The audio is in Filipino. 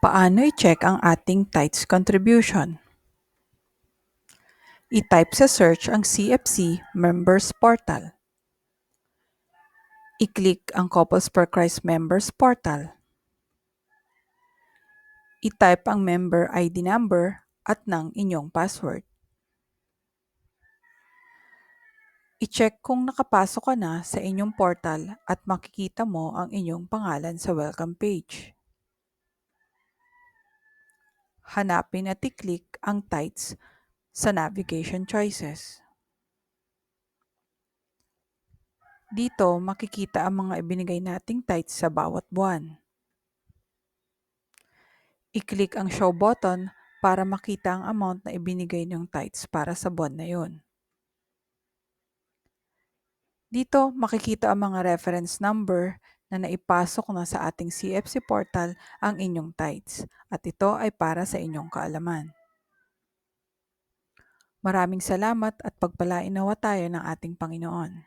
Paano i-check ang ating tithes contribution? I-type sa search ang CFC Members Portal. I-click ang Couples for Christ Members Portal. I-type ang member ID number at ng inyong password. I-check kung nakapasok ka na sa inyong portal at makikita mo ang inyong pangalan sa welcome page. Hanapin at i-click ang tithes sa navigation choices. Dito makikita ang mga ibinigay nating tithes sa bawat buwan. I-click ang show button para makita ang amount na ibinigay niyong tithes para sa buwan na yon. Dito makikita ang mga reference number na naipasok na sa ating CFC portal ang inyong tithes at ito ay para sa inyong kaalaman. Maraming salamat at pagpalain nawa tayo ng ating Panginoon.